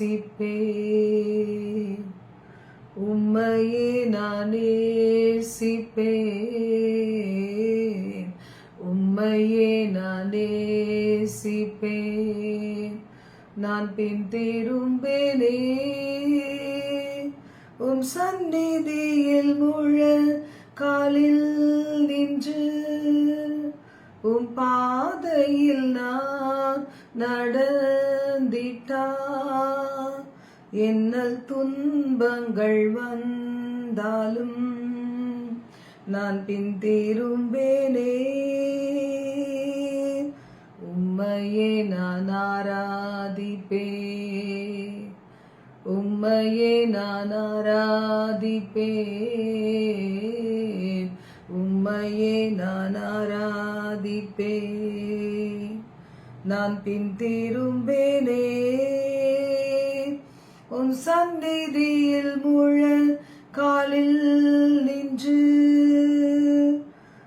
நேசிப்பேன் உம்மையே நான் நேசிப்பேன். உம்மையே நான் நேசிப்பேன். நான் பின் திரும்பேனே துன்பங்கள் வந்தாலும் நான் பின் திரும்பேனே. உம்மையே நான் ஆராதிப்பே. உம்மையே நான் ஆராதிப்பே. உம்மையே நான் ஆராதிப்பே. நான் பின் திரும்பேனே. உன் சந்நிதியில் முழ காலில் நின்று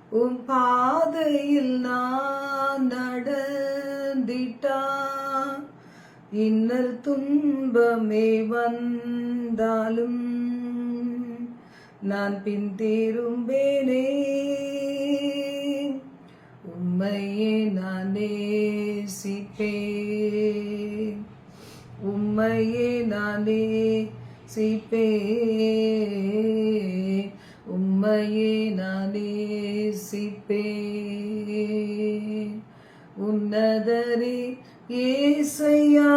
உன் பாதையில் நான் நடந்திட்டா இன்னல் துன்பமே வந்தாலும் நான் பின் திரும்பேனே. உம்மையே நான் நேசிப்பேன். உம்மையே நானே சிப்பே உம்மையே நானே சிப்பே உன்னதரே ஏசையா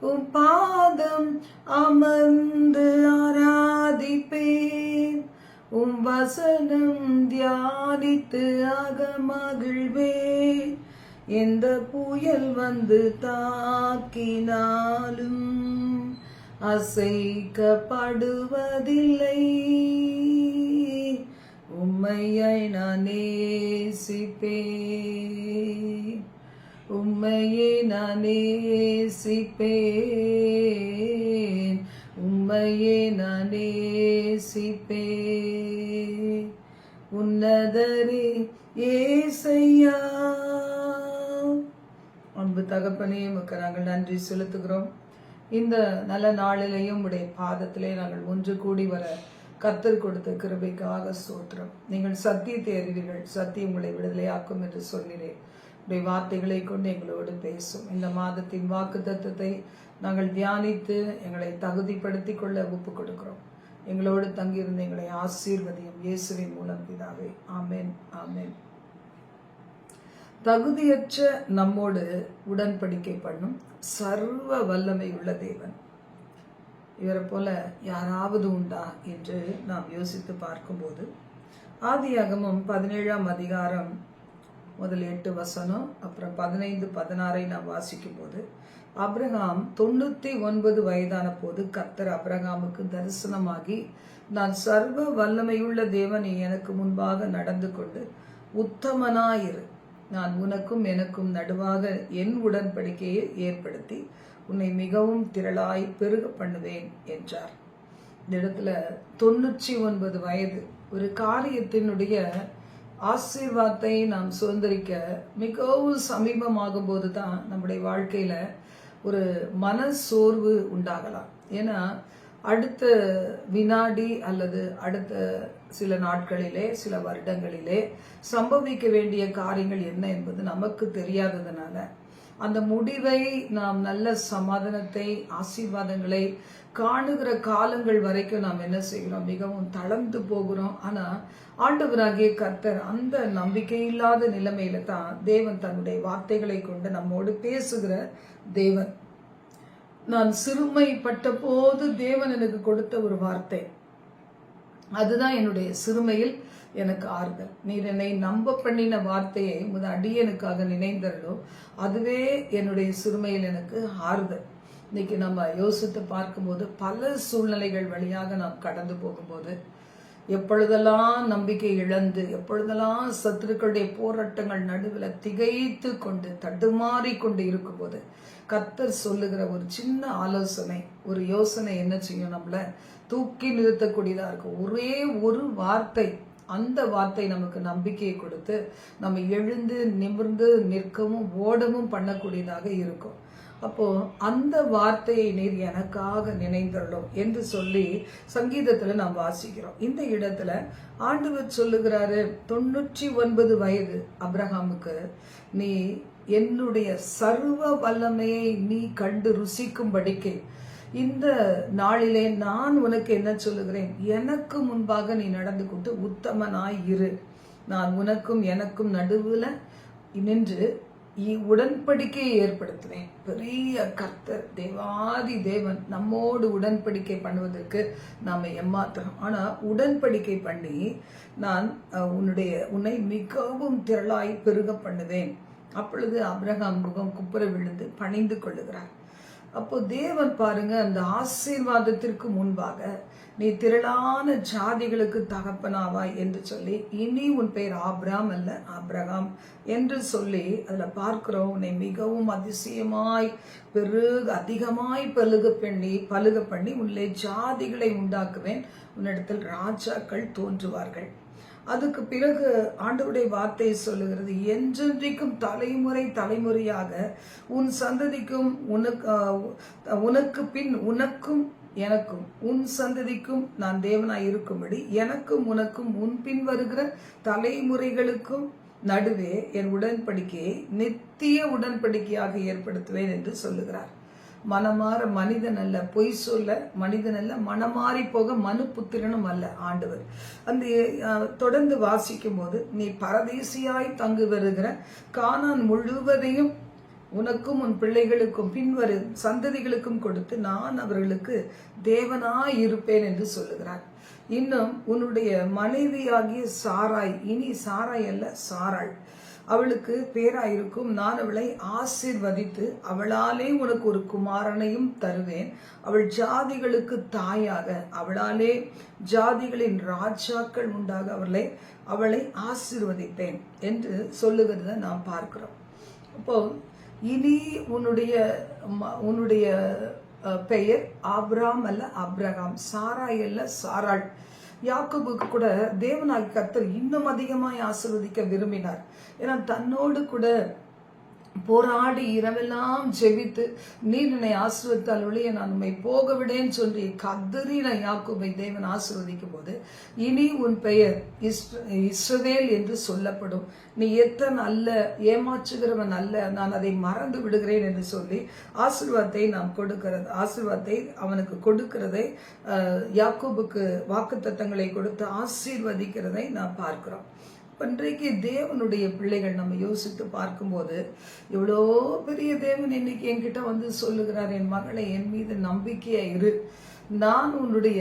உம் பாதம் அமர்ந்து ஆராதிப்பேன். உம் வசனம் தியானித்து அகமகிழ்வேன். எந்த புயல் வந்து தாக்கினாலும் அசைக்கப்படுவதில்லை. உம்மையை நான் நேசிப்பேன். உம்மையே நான் நேசிப்பேன். உம்மையே நான் நேசிப்பேன். உன்னதரே ஏசையா அன்பு தகப்பனே உமக்கு நாங்கள் நன்றி செலுத்துகிறோம். இந்த நல்ல நாளிலேயும் உடைய பாதத்திலே நாங்கள் ஒன்று கூடி வர கத்தர் கொடுத்த கிருபைக்காக சோற்றம் நீங்கள் சத்தியத்தை அறிவீர்கள். சத்தியம் உங்களை விடுதலையாக்கும் என்று சொல்லினேன் உடைய வார்த்தைகளை கொண்டு எங்களோடு பேசும். இந்த மாதத்தின் வாக்கு தத்துவத்தை நாங்கள் தியானித்து எங்களை தகுதிப்படுத்தி கொள்ள ஒப்பு கொடுக்கிறோம். எங்களோடு தங்கியிருந்த எங்களை ஆசீர்வதியும் இயேசுவின் மூலம் பிதாவே. ஆமேன். ஆமேன். தகுதியற்ற நம்மோடு உடன்படிக்கை பண்ணும் சர்வ வல்லமை உள்ள தேவன். இவரை போல யாராவது உண்டா என்று நாம் யோசித்து பார்க்கும்போது ஆதியாகமம் பதினேழாம் அதிகாரம் முதல் எட்டு வசனம் அப்புறம் பதினைந்து பதினாறை நாம் வாசிக்கும் போது அப்ரஹாம் தொண்ணூத்தி ஒன்பது வயதான போது கத்தர் அப்ரஹாமுக்கு தரிசனமாகி நான் சர்வ வல்லமையுள்ள தேவன் எனக்கு முன்பாக நடந்து கொண்டு உத்தமனாயிரு. நான் உனக்கும் எனக்கும் நடுவாக என் உடன்படிக்கையை ஏற்படுத்தி உன்னை மிகவும் திரளாய் பெருக பண்ணுவேன் என்றார். இந்த இடத்துல தொண்ணூற்றி ஒன்பது வயது ஒரு காரியத்தினுடைய ஆசீர்வாதத்தை நாம் சுதந்திரிக்க மிகவும் சமீபமாகும் போது தான் நம்முடைய வாழ்க்கையில் ஒரு மன சோர்வு உண்டாகலாம். ஏன்னா அடுத்த வினாடி அல்லது அடுத்த சில நாட்களிலே சில வருடங்களிலே சம்பவிக்க வேண்டிய காரியங்கள் என்ன என்பது நமக்கு தெரியாததுனால அந்த முடிவை நாம் நல்ல சமாதானத்தை ஆசீர்வாதங்களை காணுகிற காலங்கள் வரைக்கும் நாம் என்ன செய்கிறோம்? மிகவும் தளர்ந்து போகிறோம். ஆனால் ஆண்டவராகிய கர்த்தர் அந்த நம்பிக்கை இல்லாத நிலைமையில தான் தேவன் தன்னுடைய வார்த்தைகளை கொண்டு நம்மோடு பேசுகிற தேவன். நான் சிறுமைப்பட்ட போது தேவன் எனக்கு கொடுத்த ஒரு வார்த்தை. அதுதான் என்னுடைய சிறுமையில் எனக்கு ஆறுதல். நீர் என்னை நம்ப பண்ணின வார்த்தையை முத அடியனுக்காக நினைந்தரலோ அதுவே என்னுடைய சிறுமையில் எனக்கு ஆறுதல். இன்னைக்கு நம்ம யோசித்து பார்க்கும்போது பல சூழ்நிலைகள் வழியாக நாம் கடந்து போகும்போது எப்பொழுதெல்லாம் நம்பிக்கை இழந்து எப்பொழுதெல்லாம் சத்துருக்களுடைய போராட்டங்கள் நடுவில் திகைத்து கொண்டு தடுமாறி கொண்டு இருக்கும்போது கத்தர் சொல்லுகிற ஒரு சின்ன ஆலோசனை ஒரு யோசனை என்ன செய்யும் நம்மளை? தூக்கி நிறுத்தக்கூடியதாக இருக்கும். ஒரே ஒரு வார்த்தை அந்த வார்த்தை நமக்கு நம்பிக்கையை கொடுத்து நம்ம எழுந்து நிமிர்ந்து நிற்கவும் ஓடவும் பண்ணக்கூடியதாக இருக்கும். அப்போ அந்த வார்த்தையை நீர் எனக்காக நினைந்தருளும் என்று சொல்லி சங்கீதத்தில் நாம் வாசிக்கிறோம். இந்த இடத்துல ஆண்டவர் சொல்லுகிறாரு தொண்ணூற்றி ஒன்பது வயது அப்ரஹாமுக்கு நீ என்னுடைய சர்வ வல்லமையை நீ கண்டு ருசிக்கும்படிக்கு இந்த நாளிலே நான் உனக்கு என்ன சொல்லுகிறேன்? எனக்கு முன்பாக நீ நடந்து கொண்டு உத்தமனாய் இரு. நான் உனக்கும் எனக்கும் நடுவில் நின்று இ- உடன்படிக்கையை ஏற்படுத்துவேன். பெரிய கர்த்தர் தேவாதி தேவன் நம்மோடு உடன்படிக்கை பண்ணுவதற்கு நாம் ஏமாத்துறோம். ஆனால் உடன்படிக்கை பண்ணி நான் உன்னுடைய உன்னை மிகவும் திரளாய் பெருக பண்ணுவேன். அப்பொழுது அப்ரஹாம் முகம் குப்புற விழுந்து பணிந்து கொள்ளுகிறார். அப்போ தேவன் பாருங்க அந்த ஆசீர்வாதத்திற்கு முன்பாக நீ திரளான ஜாதிகளுக்கு தகப்பனாவாய் என்று சொல்லி இனி உன் பெயர் ஆப்ராம் அல்ல ஆப்ரகாம் என்று சொல்லி அதில் பார்க்கிறோம் உன்னை மிகவும் அதிசயமாய் பெருக அதிகமாய் பழுக பண்ணி பழுக பண்ணி உள்ளே ஜாதிகளை உண்டாக்குவேன். உன்னிடத்தில் ராஜாக்கள் தோன்றுவார்கள். அதுக்கு பிறகு ஆண்டவுடைய வார்த்தை சொல்லுகிறது என்றென்றைக்கும் தலைமுறை தலைமுறையாக உன் சந்ததிக்கும் உனக்கு உனக்கு பின் உனக்கும் எனக்கும் உன் சந்ததிக்கும் நான் தேவனாய் இருக்கும்படி எனக்கும் உனக்கும் உன் பின் வருகிற தலைமுறைகளுக்கும் நடுவே என் உடன்படிக்கையை நித்திய உடன்படிக்கையாக ஏற்படுத்துவேன் என்று சொல்லுகிறார். மனமாற மனிதன் அல்ல பொய் சொல்ல மனிதன் அல்ல மனமாறி போக மனு புத்திரனும் அல்ல ஆண்டவர். அந்த தொடர்ந்து வாசிக்கும் போது நீ பரதேசியாய் தங்கு வருகிற கானான் முழுவதையும் உனக்கும் உன் பிள்ளைகளுக்கும் பின்வரும் சந்ததிகளுக்கும் கொடுத்து நான் அவர்களுக்கு தேவனாய் இருப்பேன் என்று சொல்லுகிறார். இன்னும் உன்னுடைய மனைவியாகிய சாராய் இனி சாராய் அல்ல சாராள். அவளுக்கு பேராயிருக்கும். நான் அவளை ஆசிர்வதித்து அவளாலே உனக்கு ஒரு குமாரனையும் தருவேன். அவள் ஜாதிகளுக்கு தாயாக அவளாலே ஜாதிகளின் ராஜாக்கள் உண்டாக அவளை அவளை ஆசிர்வதித்தேன் என்று சொல்லுகிறத நாம் பார்க்கிறோம். அப்போ இனி உன்னுடைய ம- உன்னுடைய பெயர் ஆப்ராம் அல்ல அப்ரஹாம் சாராய் அல்ல சாராள். யாக்கோபுக்கு கூட தேவனாகி கர்த்தர் இன்னும் அதிகமாய் ஆசிர்வதிக்க விரும்பினார். ஏன்னா தன்னோடு கூட போராடி இரவெல்லாம் ஜெபித்து நீர் என்னை ஆசிர்வதித்தால் ஒழிய நான் உண்மை போக விடேன்னு சொல்லி கதறின யாக்கோபை தேவன் ஆசிர்வதிக்கும் போது இனி உன் பெயர் இஸ் இஸ்ரவேல் என்று சொல்லப்படும். நீ எத்தன் அல்ல ஏமாற்றுகிறவன் அல்ல நான் அதை மறந்து விடுகிறேன் என்று சொல்லி ஆசிர்வாதத்தை நாம் கொடுக்கிறது ஆசிர்வாதத்தை அவனுக்கு கொடுக்கிறதை யாக்கோபுக்கு வாக்கு வாக்குத்தத்தங்களை கொடுத்து ஆசீர்வதிக்கிறதை நாம் பார்க்கிறோம். இன்றைக்கு தேவனுடைய பிள்ளைகள் நம்ம யோசித்து பார்க்கும்போது எவ்வளோ பெரிய தேவன் இன்னைக்கு என்கிட்ட வந்து சொல்லுகிறார் என் மகளை என் மீது நம்பிக்கையாக இரு. நான் உன்னுடைய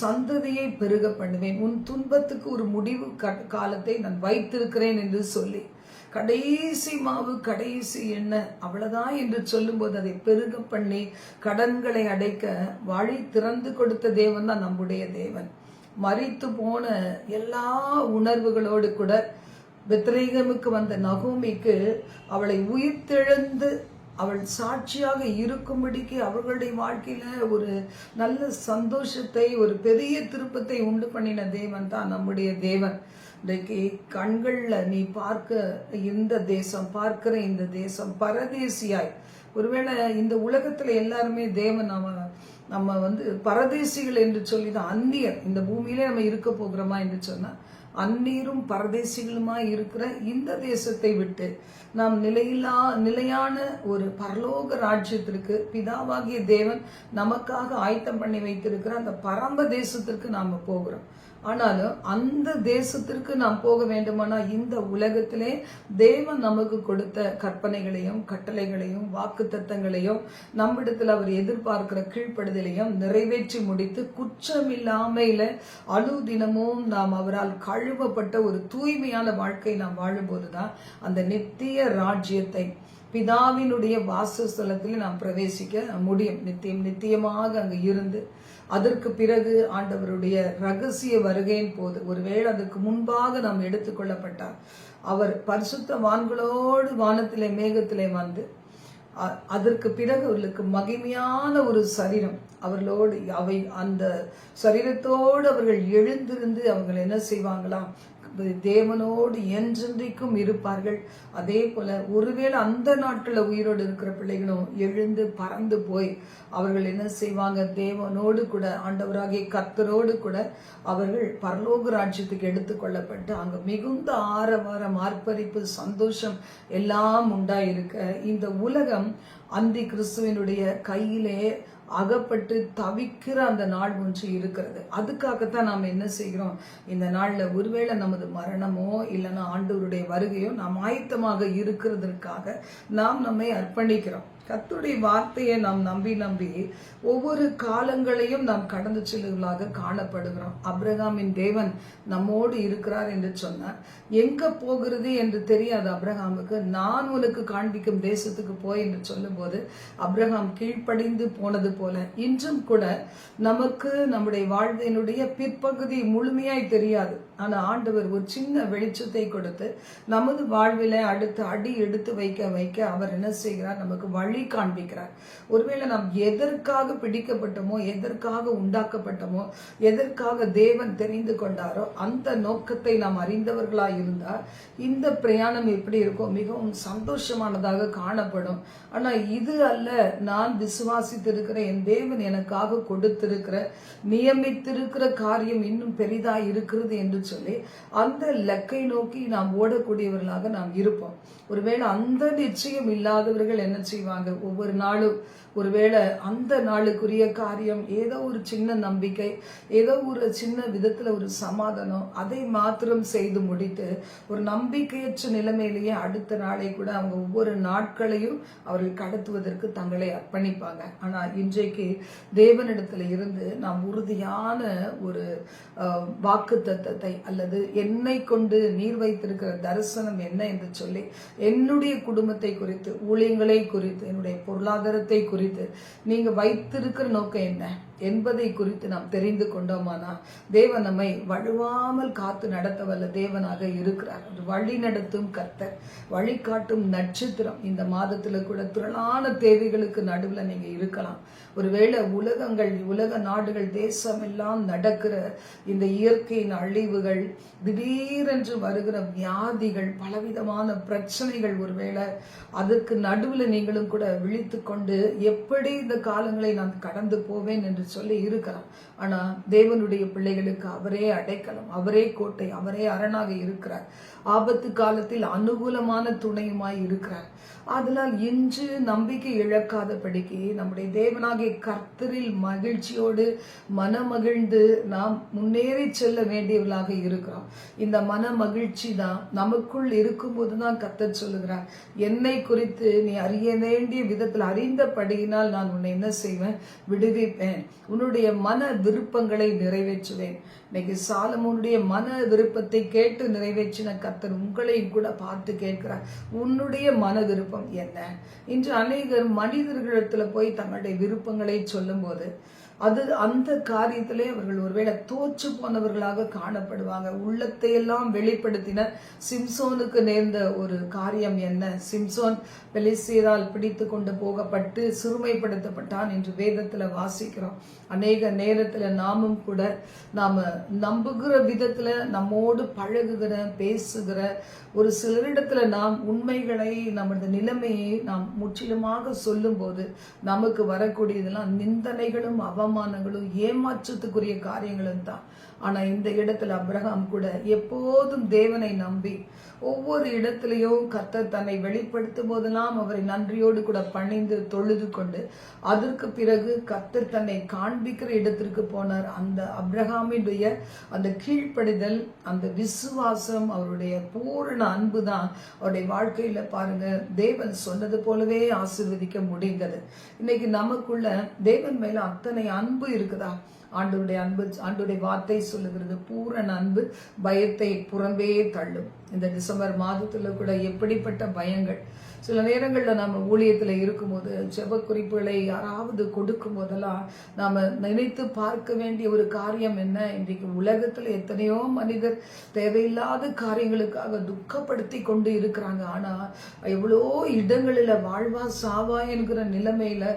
சந்ததியை பெருக பண்ணுவேன். உன் துன்பத்துக்கு ஒரு முடிவு க- காலத்தை நான் வைத்திருக்கிறேன் என்று சொல்லி கடைசி மாவு கடைசி எண்ணெய் அவ்வளவுதான் என்று சொல்லும்போது அதை பெருக பண்ணி கடன்களை அடைக்க வழி திறந்து கொடுத்த தேவன் தான் நம்முடைய தேவன். மறித்து போன எல்லா உணர்வுகளோடு கூட பெத்ரேகமுக்கு வந்த நகோமிக்கு அவளை உயிர்த்தெழுந்து அவள் சாட்சியாக இருக்கும்படிக்கு அவர்களுடைய வாழ்க்கையில் ஒரு நல்ல சந்தோஷத்தை ஒரு பெரிய திருப்பத்தை உண்டு பண்ணின தேவன் தான் நம்முடைய தேவன். இன்றைக்கு கண்களில் நீ பார்க்க இந்த தேசம் பார்க்கிற இந்த தேசம் பரதேசியாய். ஒருவேளை இந்த உலகத்தில் எல்லாருமே தேவன் அவன் நம்ம வந்து பரதேசிகள் என்று சொல்லி தான் அந்நியர். இந்த பூமியிலே நம்ம இருக்க போகிறோமா என்று சொன்னா அந்நீரும் பரதேசிகளுமாய் இருக்கிற இந்த தேசத்தை விட்டு நாம் நிலையில்லா நிலையான ஒரு பரலோக ராஜ்யத்திற்கு பிதாவாகிய தேவன் நமக்காக ஆயத்தம் பண்ணி வைத்திருக்கிற அந்த பரம்ப தேசத்திற்கு நாம் போகிறோம். ஆனாலும் அந்த தேசத்திற்கு நாம் போக வேண்டுமானா இந்த உலகத்திலே தேவன் நமக்கு கொடுத்த கற்பனைகளையும் கட்டளைகளையும் வாக்கு தத்தங்களையும் நம்மிடத்தில் அவர் எதிர்பார்க்கிற கீழ்ப்படுதலையும் நிறைவேற்றி முடித்து குற்றமில்லாமையில அனுதினமும் நாம் அவரால் கழுவப்பட்ட ஒரு தூய்மையான வாழ்க்கை நாம் வாழும்போது தான் அந்த நித்திய ராஜ்யத்தை பிதாவினுடைய வாசஸ்தலத்தில் நாம் பிரவேசிக்க முடியும். நித்தியம் நித்தியமாக அங்கு இருந்து அதற்கு பிறகு ஆண்டவருடைய ரகசிய வருகையின் போது ஒருவேளை அதற்கு முன்பாக நாம் எடுத்துக்கொள்ளப்பட்டார் அவர் பரிசுத்த வான்களோடு வானத்திலே மேகத்திலே வந்து அதற்கு பிறகு அவர்களுக்கு மகிமையான ஒரு சரீரம். அவர்களோடு அவை அந்த சரீரத்தோடு அவர்கள் எழுந்திருந்து அவங்க என்ன செய்வாங்களாம்? தேவனோடு என்றென்றைக்கும் இருப்பார்கள். அதே போல ஒருவேளை அந்த நாட்டில் உயிரோடு இருக்கிற பிள்ளைகளும் எழுந்து பறந்து போய் அவர்கள் என்ன செய்வாங்க? தேவனோடு கூட ஆண்டவராகிய கர்த்தரோடு கூட அவர்கள் பரலோக ராஜ்யத்துக்கு எடுத்துக்கொள்ளப்பட்டு அங்க மிகுந்த ஆரவாரம் ஆர்ப்பரிப்பு சந்தோஷம் எல்லாம் உண்டாயிருக்க. இந்த உலகம் அந்தி கிறிஸ்துவனுடைய கையிலே அகப்பட்டு தவிக்கிற அந்த நாள் ஒன்று இருக்கிறது. அதுக்காகத்தான் நாம் என்ன செய்கிறோம்? இந்த நாளில் ஒருவேளை நமது மரணமோ இல்லைன்னா ஆண்டவருடைய வருகையோ நாம் ஆயத்தமாக இருக்கிறதற்காக நாம் நம்மை அர்ப்பணிக்கிறோம். கத்துடைய வார்த்தையை நாம் நம்பி நம்பி ஒவ்வொரு காலங்களையும் நாம் கடந்து செல்லுகளாக காணப்படுகிறோம். அப்ரஹாமின் தேவன் நம்மோடு இருக்கிறார் என்று சொன்னார். எங்க போகிறது என்று தெரியாது அப்ரஹாமுக்கு நான் உனக்கு காண்பிக்கும் தேசத்துக்கு போய் என்று சொல்லும்போது அப்ரஹாம் கீழ்ப்படிந்து போனது போல இன்றும் கூட நமக்கு நம்முடைய வாழ்வினுடைய பிற்பகுதி முழுமையாய் தெரியாது. ஆனா ஆண்டவர் ஒரு சின்ன வெளிச்சத்தை கொடுத்து நமது வாழ்வில அடுத்து அடி எடுத்து வைக்க வைக்க அவர் என்ன செய்கிறார்? நமக்கு வழி காண்பிக்கிறார். ஒருவேளை நாம் எதற்காக பிடிக்கப்பட்டோமோ எதற்காக உண்டாக்கப்பட்டோமோ எதற்காக தேவன் தெரிந்து கொண்டாரோ அந்த நோக்கத்தை நாம் அறிந்தவர்களாக இருந்தால் இந்த பிரயாணம் எப்படி இருக்கும் மிகவும் சந்தோஷமானதாக காணப்படும். ஆனா இது அல்ல நான் விசுவாசித்திருக்கிற என் தேவன் எனக்காக கொடுத்திருக்கிற நியமித்திருக்கிற காரியம் இன்னும் பெரிதா இருக்கிறது என்று சொல்லி அந்த லக்கை நோக்கி நாம் ஓடக்கூடியவர்களாக நாம் இருப்போம். ஒருவேளை அந்த நிச்சயம் இல்லாதவர்கள் என்ன செய்வாங்க? ஒவ்வொரு நாளும் ஒருவேளை அந்த நாளுக்குரிய காரியம் ஏதோ ஒரு சின்ன நம்பிக்கை ஏதோ ஒரு சின்ன விதத்தில் ஒரு சமாதானம் அதை மாத்திரம் செய்து முடித்து ஒரு நம்பிக்கையற்ற நிலைமையிலேயே அடுத்த நாளை கூட அவங்க ஒவ்வொரு நாட்களையும் அவர்கள் கடத்துவதற்கு தங்களை அர்ப்பணிப்பாங்க. ஆனால் இன்றைக்கு தேவனிடத்தில் இருந்து நாம் உறுதியான ஒரு வாக்கு தத்தத்தை அல்லது என்னை கொண்டு நீர் வைத்திருக்கிற தரிசனம் என்ன என்று சொல்லி என்னுடைய குடும்பத்தை குறித்து ஊழியங்களை குறித்து என்னுடைய பொருளாதாரத்தை குறித்து நீங்க வைத்திருக்கிற நோக்கம் என்ன? என்பதை குறித்து நாம் தெரிந்து கொண்டோமானா தேவன் நம்மை வழுவாமல் காத்து நடத்த வல்ல தேவனாக இருக்கிறார். வழி நடத்தும் கர்த்தர் வழிகாட்டும் நட்சத்திரம். இந்த மாதத்துல கூட திரளான தேவைகளுக்கு நடுவில் நீங்க இருக்கலாம். ஒருவேளை உலகங்கள் உலக நாடுகள் தேசம் எல்லாம் நடக்கிற இந்த இயற்கையின் அழிவுகள் திடீரென்று வருகிற வியாதிகள் பலவிதமான பிரச்சனைகள் ஒருவேளை அதற்கு நடுவில் நீங்களும் கூட விழித்து கொண்டு எப்படி இந்த காலங்களை நான் கடந்து போவேன் என்று சொல்லி இருக்கலாம். ஆனால் தேவனுடைய பிள்ளைகளுக்கு அவரே அடைக்கலம் அவரே கோட்டை அவரே அரணாக இருக்கிறார். ஆபத்து காலத்தில் அனுகூலமான துணையுமாய் இருக்கிறார். அதனால் இன்று நம்பிக்கை இழக்காதபடிக்கு நம்முடைய தேவனாகிய கர்த்தரில் மகிழ்ச்சியோடு மனமகிழ்ந்து நாம் முன்னேறி செல்ல வேண்டியவர்களாக இருக்கிறோம். இந்த மன மகிழ்ச்சி தான் நமக்குள் இருக்கும்போது தான் கர்த்தர் சொல்லுகிறார். என்னை குறித்து நீ அறிய வேண்டிய விதத்தில் அறிந்தபடியினால் நான் உன்னை என்ன செய்வேன்? விடுவிப்பேன். உன்னுடைய மன விருப்பங்களை நிறைவேற்றுவேன். இன்னைக்கு சாலமோனுடைய மன விருப்பத்தை கேட்டு நிறைவேற்றின கர்த்தர் உங்களையும் கூட பார்த்து கேட்கிறார். உன்னுடைய மன விருப்பம் என்ன? இன்று அநேகர் மனிதர்களிடத்தில் போய் தங்களுடைய விருப்பங்களை சொல்லும்போது அது அந்த காரியத்திலே அவர்கள் ஒருவேளை தோற்று போனவர்களாக காணப்படுவாங்க. உள்ளத்தை எல்லாம் வெளிப்படுத்தின சிம்சோனுக்கு நேர்ந்த ஒரு காரியம் என்ன? சிம்சோன் பெலிசீரால் பிடித்து கொண்டு போகப்பட்டு சிறுமைப்படுத்தப்பட்டான் என்று வேதத்துல வாசிக்கிறோம். அநேக நேரத்துல நாமும் கூட நாம நம்புகிற விதத்துல நம்மோடு பழகுகிற பேசுகிற ஒரு சிலரிடத்துல நாம் உண்மைகளை நமது நிலைமையை நாம் முற்றிலுமாக சொல்லும்போது நமக்கு வரக்கூடியதெல்லாம் நிந்தனைகளும் అవమానಗಳು ఏమార్చుతు గురి కార్యగలంతా ஆனா இந்த இடத்துல அப்ரஹாம் கூட எப்போதும் தேவனை நம்பி ஒவ்வொரு இடத்துலையும் கர்த்தர் தன்னை வெளிப்படுத்தும் போதெல்லாம் அவரை நன்றியோடு கூட பணிந்து தொழுது கொண்டு அதற்கு பிறகு கர்த்தர் தன்னை காண்பிக்கிற இடத்திற்கு போனார். அந்த அப்ரஹாமினுடைய அந்த கீழ்ப்படிதல் அந்த விசுவாசம் அவருடைய பூரண அன்பு தான் அவருடைய வாழ்க்கையில பாருங்க தேவன் சொன்னது போலவே ஆசீர்வதிக்க முடிந்தது. இன்னைக்கு நமக்குள்ள தேவன் மேல அத்தனை அன்பு இருக்குதா? ஆண்டவருடைய அன்பு ஆண்டவருடைய வார்த்தை சொல்லுகிறது. பூரண அன்பு பயத்தை புறம்பே தள்ளும். இந்த டிசம்பர் மாதத்துல கூட எப்படிப்பட்ட பயங்கள் சில நேரங்களில் நம்ம ஊழியத்தில் இருக்கும்போது ஜெப குறிப்புகளை யாராவது கொடுக்கும் போதெல்லாம் நாம் நினைத்து பார்க்க வேண்டிய ஒரு காரியம் என்ன? இன்றைக்கு உலகத்தில் எத்தனையோ மனிதர் தேவையில்லாத காரியங்களுக்காக துக்கப்படுத்தி கொண்டு இருக்கிறாங்க. ஆனால் எவ்வளோ இடங்களில் வாழ்வா சாவா என்கிற நிலைமையில்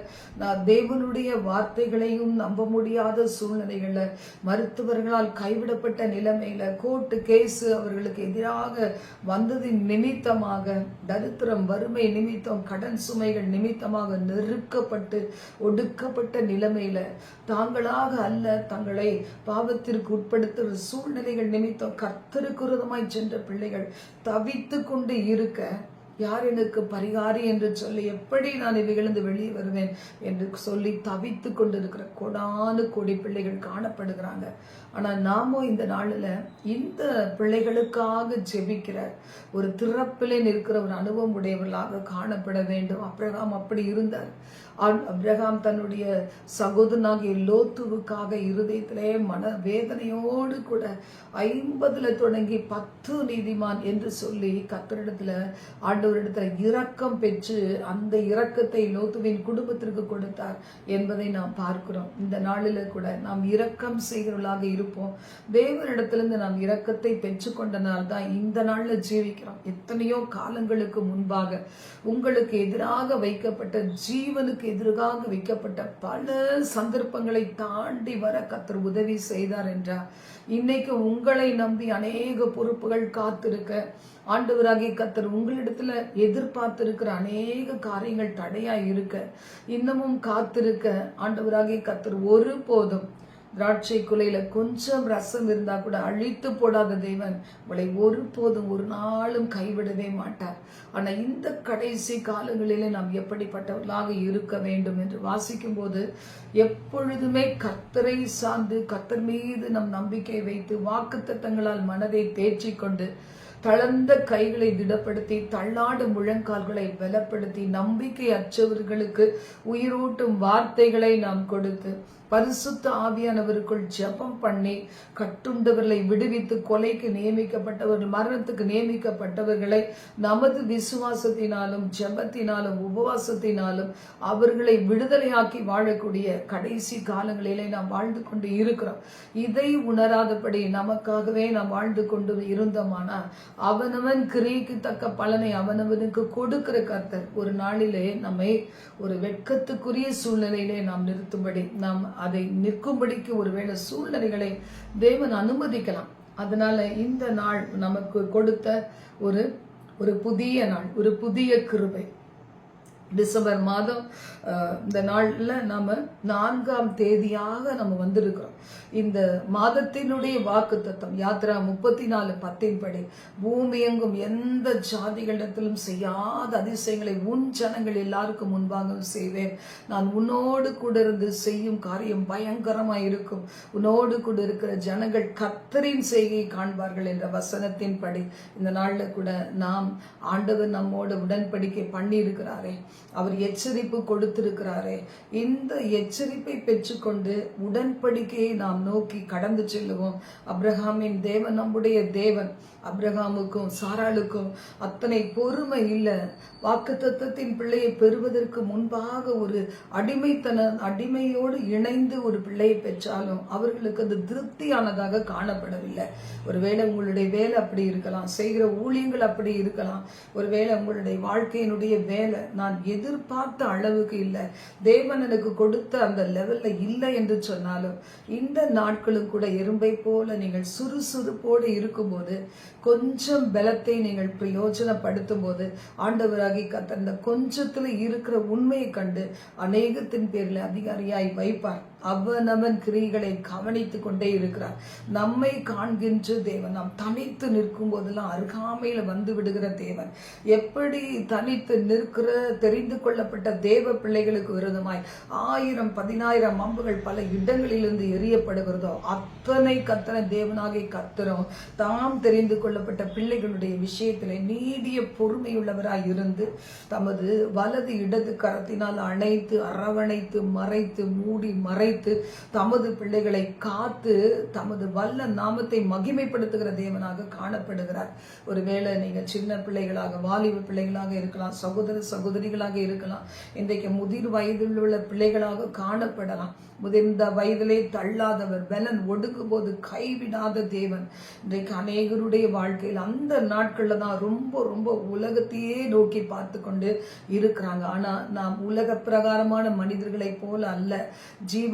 நான் தேவனுடைய வார்த்தைகளையும் நம்ப முடியாத சூழ்நிலைகளில் மருத்துவர்களால் கைவிடப்பட்ட நிலைமையில் கோர்ட்டு கேஸு அவர்களுக்கு எதிராக வந்ததின் நிமித்தமாக தரித்திரம் வரும் வறுமை நிமித்தம் கடன் சுமைகள் நிமித்தமாக நெருக்கப்பட்டு ஒடுக்கப்பட்ட நிலைமையில தாங்களாக அல்ல தங்களை பாவத்திற்கு உட்படுத்துகிற சூழ்நிலைகள் நிமித்தம் கர்த்தருக்குரதமாய் சென்ற பிள்ளைகள் தவித்து கொண்டு இருக்க யார் எனக்கு பரிகாரி என்று சொல்லி எப்படி நான் இவைகளிருந்து வெளியே வருவேன் என்று சொல்லி தவித்து கொண்டிருக்கிற கொடானு கோடி பிள்ளைகள் காணப்படுகிறாங்க. ஆனால் நாமும் இந்த நாளில் இந்த பிள்ளைகளுக்காக ஜெபிக்கிற ஒரு திறப்பிலே நிற்கிற ஒரு அனுபவம் உடையவர்களாக காணப்பட வேண்டும். அப்ரகாம் அப்படி இருந்தார். அப்ரஹாம் தன்னுடைய சகோதரனாகிய லோத்துவுக்காக இருதயத்திலே மன வேதனையோடு கூட ஐம்பதுல தொடங்கி பத்து நீதிமான் என்று சொல்லி கத்தரிடத்துல ஆண்டவரிடத்துல இரக்கம் பெற்று அந்த இரக்கத்தை லோத்துவின் குடும்பத்திற்கு கொடுத்தார் என்பதை நாம் பார்க்கிறோம். இந்த நாளில கூட நாம் இரக்கம் செய்கிறவர்களாக இருப்போம். தேவனிடத்திலிருந்து நாம் இரக்கத்தை பெற்றுக்கொண்டனால் தான் இந்த நாளில் ஜீவிக்கிறோம். எத்தனையோ காலங்களுக்கு முன்பாக உங்களுக்கு எதிராக வைக்கப்பட்ட ஜீவனுக்கு எதிராக வைக்கப்பட்ட பல சந்தர்ப்பங்களை தாண்டி வர கத்தர் உதவி செய்தார் என்றார். இன்னைக்கு உங்களை நம்பி அநேக பொறுப்புகள் காத்திருக்க ஆண்டவராகி கத்தர் உங்களிடத்துல எதிர்பார்த்திருக்கிற அநேக காரியங்கள் தடையா இருக்க இன்னமும் காத்திருக்க ஆண்டவராகி கத்தர் ஒருபோதும் திராட்சை குலையில கொஞ்சம் ரசம் இருந்தா கூட அழித்து போடாத தேவன் உங்களை ஒருபோதும் ஒரு நாளும் கைவிடவே மாட்டார். ஆனா இந்த கடைசி காலங்களிலே நாம் எப்படிப்பட்டவர்களாக இருக்க வேண்டும் என்று வாசிக்கும் போது எப்பொழுதுமே கர்த்தரை சார்ந்து கர்த்தர் மீது நம் நம்பிக்கை வைத்து வாக்குத்தத்தங்களால் மனதை தேற்றிக் கொண்டு தளர்ந்த கைகளை திடப்படுத்தி தள்ளாடு முழங்கால்களை பலப்படுத்தி நம்பிக்கை அற்றவர்களுக்கு உயிரூட்டும் வார்த்தைகளை நாம் கொடுத்து பரிசுத்த ஆவியானவருக்குள் ஜெபம் பண்ணி கட்டுண்டவர்களை விடுவித்து கொலைக்கு நியமிக்கப்பட்டவர்கள் மரணத்துக்கு நியமிக்கப்பட்டவர்களை நமது விசுவாசத்தினாலும் ஜெபத்தினாலும் உபவாசத்தினாலும் அவர்களை விடுதலையாக்கி வாழக்கூடிய கடைசி காலங்களிலே நாம் வாழ்ந்து கொண்டு இருக்கிறோம். இதை உணராதபடி நமக்காகவே நாம் வாழ்ந்து கொண்டு இருந்தோமானால் அவனவன் கிரியைக்கு தக்க பலனை அவனவனுக்கு கொடுக்கிற கர்த்தர் ஒரு நாளிலே நம்மை ஒரு வெட்கத்துக்குரிய சூழ்நிலையிலே நாம் நிறுத்தும்படி நாம் அதை நிற்கும்படிக்கு ஒருவேளை சூழ்நிலைகளை தேவன் அனுமதிக்கலாம். அதனால இந்த நாள் நமக்கு கொடுத்த ஒரு ஒரு புதிய நாள் ஒரு புதிய கிருபை. டிசம்பர் மாதம் இந்த நாளில் நாம் நான்காம் தேதியாக நம்ம வந்திருக்கிறோம். இந்த மாதத்தினுடைய வாக்கு தத்துவம் யாத்ரா முப்பத்தி நாலு பத்தின் படி பூமி எங்கும் எந்த ஜாதிகளிடத்திலும் செய்யாத அதிசயங்களை உன் ஜனங்கள் எல்லாருக்கும் முன்பாக செய்வேன். நான் உன்னோடு கூட இருந்து செய்யும் காரியம் பயங்கரமாக இருக்கும். உன்னோடு கூட இருக்கிற ஜனங்கள் கத்தரின் செய்கையை காண்பார்கள் என்ற வசனத்தின் படி இந்த நாளில் கூட நாம் ஆண்டவர் நம்மோட உடன்படிக்கை பண்ணியிருக்கிறாரே. அவர் எச்சரிப்பு கொடுத்திருக்கிறாரே. இந்த எச்சரிப்பை பெற்றுக்கொண்டு உடன்படிக்கையை நாம் நோக்கி கடந்து செல்லுவோம். அப்ரஹாமின் தேவன் நம்முடைய தேவன். அப்ரஹாமுக்கும் சாராளுக்கும் அத்தனை பொறுமை இல்லை. வாக்குத்தத்தத்தின் பிள்ளையை பெறுவதற்கு முன்பாக ஒரு அடிமைத்தன அடிமையோடு இணைந்து ஒரு பிள்ளையை பெற்றாலும் அவர்களுக்கு அது திருப்தியானதாக காணப்படவில்லை. ஒருவேளை உங்களுடைய வேலை அப்படி இருக்கலாம் செய்கிற ஊழியங்கள் அப்படி இருக்கலாம். ஒருவேளை உங்களுடைய வாழ்க்கையினுடைய வேலை நான் எதிர்பார்த்த அளவுக்கு இல்லை. தேவன் எனக்கு கொடுத்த அந்த லெவல்ல இல்லை என்று சொன்னாலும் இந்த நாட்களும் கூட எறும்பை போல நீங்கள் சுறுசுறுப்போடு இருக்கும்போது கொஞ்சம் பலத்தை நீங்கள் பிரயோஜனப்படுத்தும் போது ஆண்டவராகி கத்த அந்த கொஞ்சத்தில் இருக்கிற உண்மையை கண்டு அநேகத்தின் பேரில் அதிகாரியாய் வைப்பார். அவனவன் கிரிகளை கவனித்துக் கொண்டே இருக்கிறார். நம்மை காண்கின்ற தேவன் நாம் தனித்து நிற்கும் போதெல்லாம் அருகாமையில வந்து விடுகிற தேவன். எப்படி தனித்து நிற்கிற தெரிந்து கொள்ளப்பட்ட தேவ பிள்ளைகளுக்கு விரோதமாய் ஆயிரம் பதினாயிரம் அம்புகள் பல இடங்களிலிருந்து எரியப்படுகிறதோ அத்தனை கத்தனை தேவனாகி கத்துறோம் தாம் தெரிந்து கொள்ளப்பட்ட பிள்ளைகளுடைய விஷயத்திலே நீடிய பொறுமையுள்ளவராய் இருந்து தமது வலது இடது கரத்தினால் அணைத்து அரவணைத்து மறைத்து மூடி மறைத்து தமது பிள்ளைகளை காத்து தமது வல்ல நாமத்தை மகிமைப்படுத்துகிற தேவனாக காணப்படுகிறார். ஒருவேளை நீங்க சின்ன பிள்ளைகளாக வாலிப பிள்ளைகளாக இருக்கலாம் சகோதர சகோதரிகளாக இருக்கலாம் இன்றைக்கு முதிர் வயதில் உள்ள பிள்ளைகளாக காணப்படலாம். முதிர்ந்த வயதிலே தள்ளாதவர் பலன் ஒடுக்கும் போது கைவிடாத தேவன். இன்றைக்கு அநேகருடைய வாழ்க்கையில் அந்த நாட்கள்ல தான் ரொம்ப ரொம்ப உலகத்தையே நோக்கி பார்த்து கொண்டு இருக்கிறாங்க. ஆனா நாம் உலக பிரகாரமான மனிதர்களைப் போல அல்ல.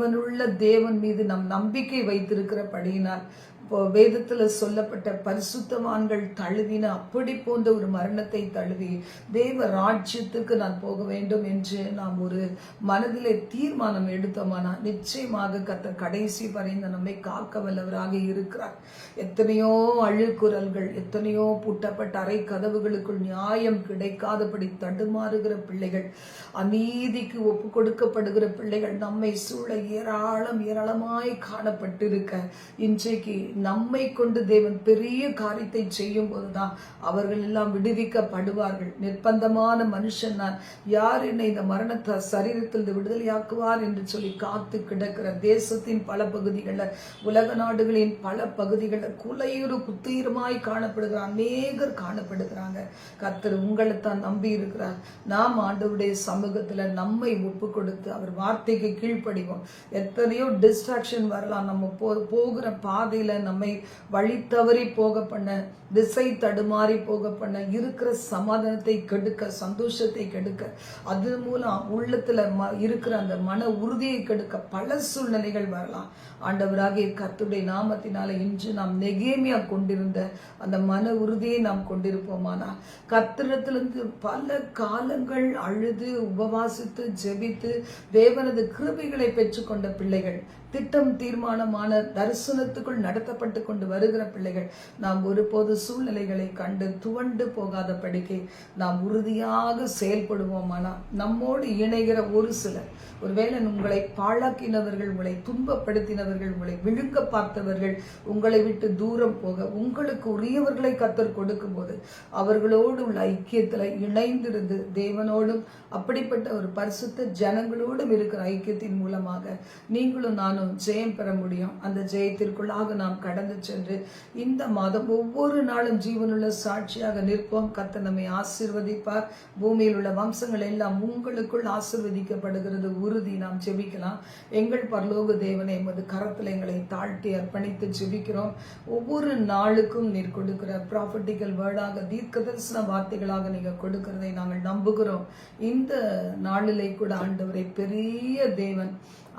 ஜீவனுள்ள தேவன் மீது நம் நம்பிக்கை வைத்திருக்கிறபடியினால் இப்போ வேதத்தில் சொல்லப்பட்ட பரிசுத்தவான்கள் தழுவின அப்படி போன்ற ஒரு மரணத்தை தழுவி தேவ ராஜ்யத்துக்கு நான் போக வேண்டும் என்று நாம் ஒரு மனதிலே தீர்மானம் எடுத்தோமானா நிச்சயமாக கத்த கடைசி வரைந்த நம்மை காக்க வல்லவராக இருக்கிறார். எத்தனையோ அழுக்குரல்கள் எத்தனையோ பூட்டப்பட்ட அறை கதவுகளுக்குள் நியாயம் கிடைக்காதபடி தடுமாறுகிற பிள்ளைகள் அநீதிக்கு ஒப்பு கொடுக்கப்படுகிற பிள்ளைகள் நம்மை சூழ ஏராளம் ஏராளமாய் காணப்பட்டிருக்க இன்றைக்கு நம்மை கொண்டு தேவன் பெரிய காரியத்தை செய்யும் போதுதான் அவர்கள் எல்லாம் விடுவிக்கப்படுவார்கள். நிர்பந்தமான மனுஷன் நான் யார் என்னை இந்த மரணத்தை சரீரத்தில் விடுதலையாக்குவார் என்று சொல்லி காத்து கிடக்கிற தேசத்தின் பல பகுதிகளில் உலக நாடுகளின் பல பகுதிகளில் குலையுறு புத்துயிருமாய் காணப்படுகிற அநேகர் காணப்படுகிறாங்க. கத்தர் உங்களை தான் நம்பி இருக்கிறார் நாம் ஆண்டவருடைய சமூகத்தில் நம்மை ஒப்பு கொடுத்து அவர் வார்த்தைக்கு கீழ்ப்படிவோம். எத்தனையோ டிஸ்ட்ராக்ஷன் வரலாம். நம்ம போ போகிற பாதையில் நம்மை வழி தவறி போக பண்ண திசை தடுமாறி போக பண்ண இருக்கிற சமாதானத்தை கெடுக்க சந்தோஷத்தை கெடுக்க அது மூலம் உள்ளத்தில் ம- இருக்கிற அந்த மன உறுதியை கெடுக்க பல சூழ்நிலைகள் வரலாம். ஆண்டவராகிய கத்துடைய நாமத்தினால இன்று நாம் நெகேமியா கொண்டிருந்த அந்த மன உறுதியை நாம் கொண்டிருப்போமானா கத்திரத்திலிருந்து பல காலங்கள் அழுது உபவாசித்து ஜெபித்து தேவனது கிருபைகளை பெற்றுக்கொண்ட பிள்ளைகள் திட்டம் தீர்மானமான தரிசனத்துக்குள் நடத்தப்பட்டு கொண்டு வருகிற பிள்ளைகள் நாம் ஒருபோது சூழ்நிலைகளை கண்டு துவண்டு போகாத படிக்கை நாம் உறுதியாக செயல்படுவோமானா நம்மோடு இணைகிற ஒரு சிலர் ஒருவேளை உங்களை பாழாக்கினவர்கள் உங்களை துன்பப்படுத்தினவர்கள் உங்களை விழுங்க பார்த்தவர்கள் உங்களை விட்டு தூரம் போக உங்களுக்கு உரியவர்களை கத்தர் கொடுக்கும்போது அவர்களோடு உள்ள ஐக்கியத்தில் இணைந்திருந்து தேவனோடும் அப்படிப்பட்ட ஒரு பரிசுத்த ஜனங்களோடும் இருக்கிற ஐக்கியத்தின் மூலமாக நீங்களும் நானும் ஜெயம் பெற முடியும். அந்த ஜெயத்திற்குள்ளாக நாம் கடந்து சென்று இந்த மாதம் ஒவ்வொரு நாளும் ஜீவனுள்ள சாட்சியாக நிற்போம். கத்த நம்மை ஆசிர்வதிப்பார். பூமியில் உள்ள வம்சங்கள் எல்லாம் உங்களுக்குள் ஆசிர்வதிக்கப்படுகிறது. உறுதி நாம் ஜெபிக்கலாம். எங்கள் பரலோக தேவனை எமது கரத்தில் எங்களை தாழ்த்தி அர்ப்பணித்து ஜெபிக்கிறோம். ஒவ்வொரு நாளுக்கும் நீர் கொடுக்கிற ப்ராஃபட்டிக்கல் வேர்டாக தீர்க்க தரிசன வார்த்தைகளாக நீங்க கொடுக்கிறதை நாங்கள் நம்புகிறோம். இந்த நாளிலே கூட ஆண்டவரை பெரிய தேவன்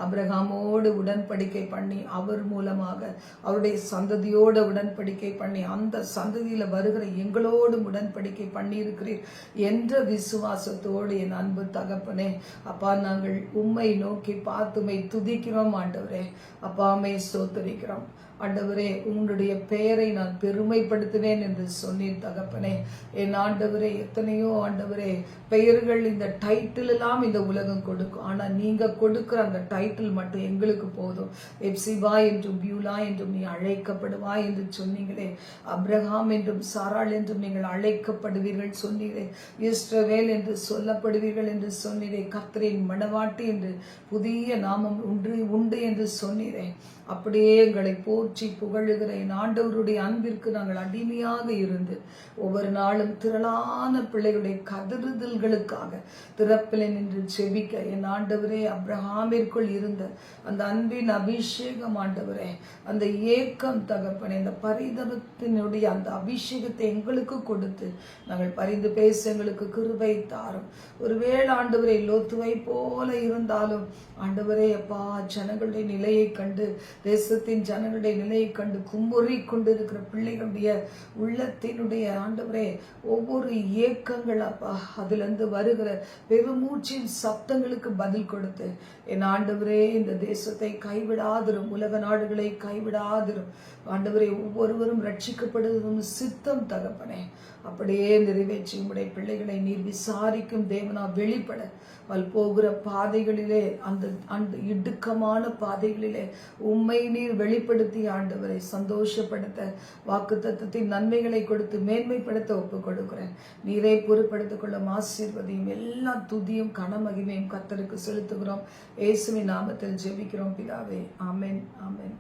அப்ரஹாமோடு உடன்படிக்கை பண்ணி அவர் மூலமாக அவருடைய சந்ததியோடு உடன்படிக்கை பண்ணி அந்த சந்ததியில வருகிற எங்களோடும் உடன்படிக்கை பண்ணியிருக்கிறீர் என்ற விசுவாசத்தோடு என் அன்பு தகப்பனே. அப்பா நாங்கள் உம்மை நோக்கி பார்த்துமை துதிக்கிறோம் ஆண்டவரே. அப்பாமை சோத்தரிக்கிறோம் ஆண்டவரே உங்களுடைய பெயரை நான் பெருமைப்படுத்துவேன் என்று சொன்னேன் தகப்பனே. என் ஆண்டவரே எத்தனையோ ஆண்டவரே பெயர்கள் இந்த டைட்டில் எல்லாம் இந்த உலகம் கொடுக்கும். ஆனால் நீங்கள் கொடுக்குற அந்த டைட்டில் மட்டும் எங்களுக்கு போதும். எப்சிபா என்றும் பியூலா என்றும் நீ அழைக்கப்படுவாய் என்று சொன்னீங்களே. அப்ரஹாம் என்றும் சாராள் என்றும் நீங்கள் அழைக்கப்படுவீர்கள் சொன்னீரே. இஸ்ரவேல் என்று சொல்லப்படுவீர்கள் என்று சொன்னீரே. கத்திரின் மணவாட்டி என்று புதிய நாமம் உண்டு உண்டு என்று சொன்னீரே. அப்படியே எங்களை போற்றி புகழுகிற என் ஆண்டவருடைய அன்பிற்கு நாங்கள் அடிமையாக இருந்து ஒவ்வொரு நாளும் திரளான பிள்ளைகளுடைய கதறுதல்களுக்காக திறப்பில் நின்று செபிக்க என் ஆண்டவரே அப்ரஹாமிற்குள் இருந்த அந்த அன்பின் அபிஷேகம் ஆண்டவரே அந்த ஏக்கம் தகப்பனே அந்த பரிதபத்தினுடைய அந்த அபிஷேகத்தை எங்களுக்கு கொடுத்து நாங்கள் பரிந்து பேச எங்களுக்கு கிருபை தாரும். ஒருவேளை ஆண்டவரே லோத்துவை போல இருந்தாலும் ஆண்டவரே அப்பா ஜனங்களுடைய நிலையை கண்டு தேசத்தின் ஜனங்களுடைய நிலையை கண்டு கும்புறி கொண்டிருக்கிற பிள்ளைகளுடைய உள்ளத்தினுடைய ஆண்டவரே ஒவ்வொரு ஏக்கங்கள் அப்பா அதிலிருந்து வருகிற பெருமூச்சின் சப்தங்களுக்கு பதில் கொடுத்து என் ஆண்டவரே இந்த தேசத்தை கைவிடாதிரும் உலக நாடுகளை கைவிடாதிரும். ஆண்டவரே ஒவ்வொருவரும் ரட்சிக்கப்படுவதும் சித்தம் தகப்பனே. அப்படியே நிறைவேற்றி உடைய பிள்ளைகளை நீர் விசாரிக்கும் தேவனா வெளிப்பட. வல் போகிற பாதைகளிலே அந்த அந்த இடுக்கமான பாதைகளிலே உண்மை நீர் வெளிப்படுத்தி ஆண்டவரை சந்தோஷப்படுத்த வாக்கு தத்துவத்தின் நன்மைகளை கொடுத்து மேன்மைப்படுத்த ஒப்பு கொடுக்கிறேன் நீரை பொறுப்படுத்திக் கொள்ளும் ஆசீர்வதியும் எல்லா துதியும் கனமகிமையும் கத்தருக்கு செலுத்துகிறோம். இயேசுவின் நாமத்தில் ஜெபிக்கிறோம் பிதாவே. ஆமேன் ஆமேன்.